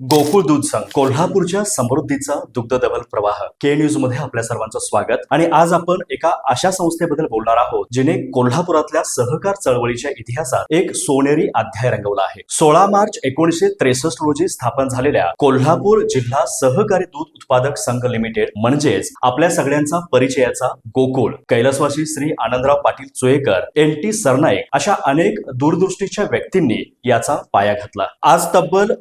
गोकुळ दूध संघ कोल्हापूरच्या समृद्धीचा दुग्धदबल प्रवाह. के न्यूजमध्ये आपल्या सर्वांचं स्वागत. आणि आज आपण एका अशा संस्थेबद्दल बोलणार आहोत जिने कोल्हापुरातल्या सहकार चळवळीच्या इतिहासात एक सोनेरी अध्याय रंगवला आहे. सोळा मार्च एकोणीशे त्रेसष्ट रोजी स्थापन झालेल्या कोल्हापूर जिल्हा सहकारी दूध उत्पादक संघ लिमिटेड म्हणजेच आपल्या सगळ्यांचा परिचयाचा गोकुळ. कैलासवासी श्री आनंदराव पाटील चोयेकर एन टी सरनाईक अशा अनेक दूरदृष्टीच्या व्यक्तींनी याचा पाया घातला. आज तब्बल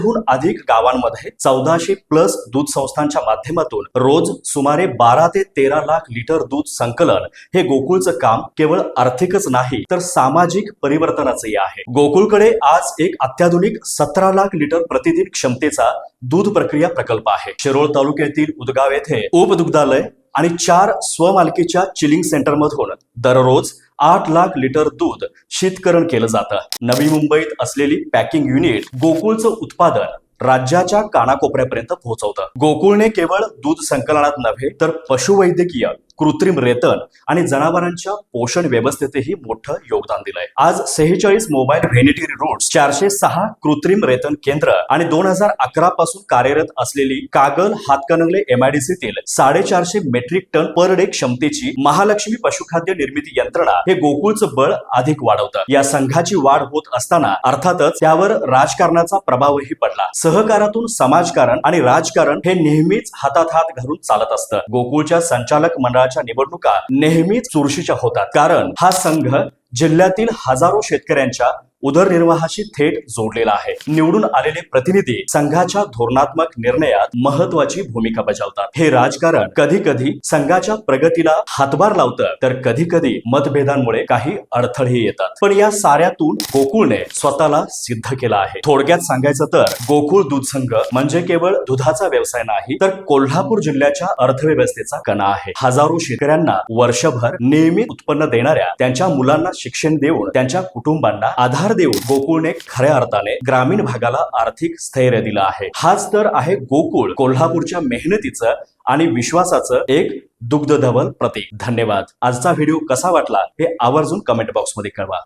सत्तावीसशेहून अधिक गावांमध्ये चौदाशे प्लस दूध संस्थांच्या माध्यमातून रोज सुमारे बारा ते तेरा लाख लिटर दूध संकलन हे गोकुळचं काम केवळ आर्थिकच नाही तर सामाजिक परिवर्तनाचंही आहे. गोकुळकडे आज एक अत्याधुनिक सतरा लाख लिटर प्रतिदिन क्षमतेचा दूध प्रक्रिया प्रकल्प आहे. शिरोळ तालुक्यातील उदगाव येथे उपदुग्धालय आणि चार स्वमालकीच्या चिलिंग सेंटरमधून दररोज आठ लाख लिटर दूध शीतकरण केलं जातं. नवी मुंबईत असलेली पॅकिंग युनिट गोकुळचं उत्पादन राज्याच्या कानाकोपऱ्यापर्यंत पोहोचवतं. गोकुळने केवळ दूध संकलनात नव्हे तर पशुवैद्यकीय कृत्रिम रेतन आणि जनावरांच्या पोषण व्यवस्थेतही मोठं योगदान दिलंय. आज सेहेचाळीस मोबाईल व्हेनिटरी रूट्स चारशे सहा कृत्रिम रेतन केंद्र आणि दोन हजार अकरा पासून कार्यरत असलेली कागल हातकणंगले एमआयडीसीतील साडेचारशे मेट्रिक टन पर डे क्षमतेची महालक्ष्मी पशुखाद्य निर्मिती यंत्रणा हे गोकुळचं बळ अधिक वाढवतं. या संघाची वाढ होत असताना अर्थातच त्यावर राजकारणाचा प्रभावही पडला. सहकारातून समाजकारण आणि राजकारण हे नेहमीच हातात हात घालून चालत असतं. गोकुळच्या संचालक मंडळाच्या निवडणुका नेहमीच चुरशीच्या होतात. कारण हा संघ जिल्ह्यातील हजारो शेतकऱ्यांच्या उदरनिर्वाहाशी थेट जोडलेला आहे. निवडून आलेले प्रतिनिधी संघाच्या धोरणात्मक निर्णयात महत्वाची भूमिका बजावतात. हे राजकारण कधी कधी संघाच्या प्रगतीला हातभार लावतं तर कधी कधी मतभेदांमुळे काही अडथळे येतात. पण या साऱ्यातून गोकुळने स्वतःला सिद्ध केला आहे. थोडक्यात सांगायचं तर गोकुळ दूध संघ म्हणजे केवळ दुधाचा व्यवसाय नाही तर कोल्हापूर जिल्ह्याच्या अर्थव्यवस्थेचा कणा आहे. हजारो शेतकऱ्यांना वर्षभर नियमित उत्पन्न देणाऱ्या त्यांच्या मुलांना शिक्षण देऊन त्यांच्या कुटुंबांना आधार आधार देऊन गोकुळने खऱ्या अर्थाने ग्रामीण भागाला आर्थिक स्थैर्य दिलं आहे. हाच तर आहे गोकुळ कोल्हापूरच्या मेहनतीचं आणि विश्वासाचं एक दुग्धधवल प्रतीक. धन्यवाद. आजचा व्हिडिओ कसा वाटला हे आवर्जून कमेंट बॉक्समध्ये कळवा.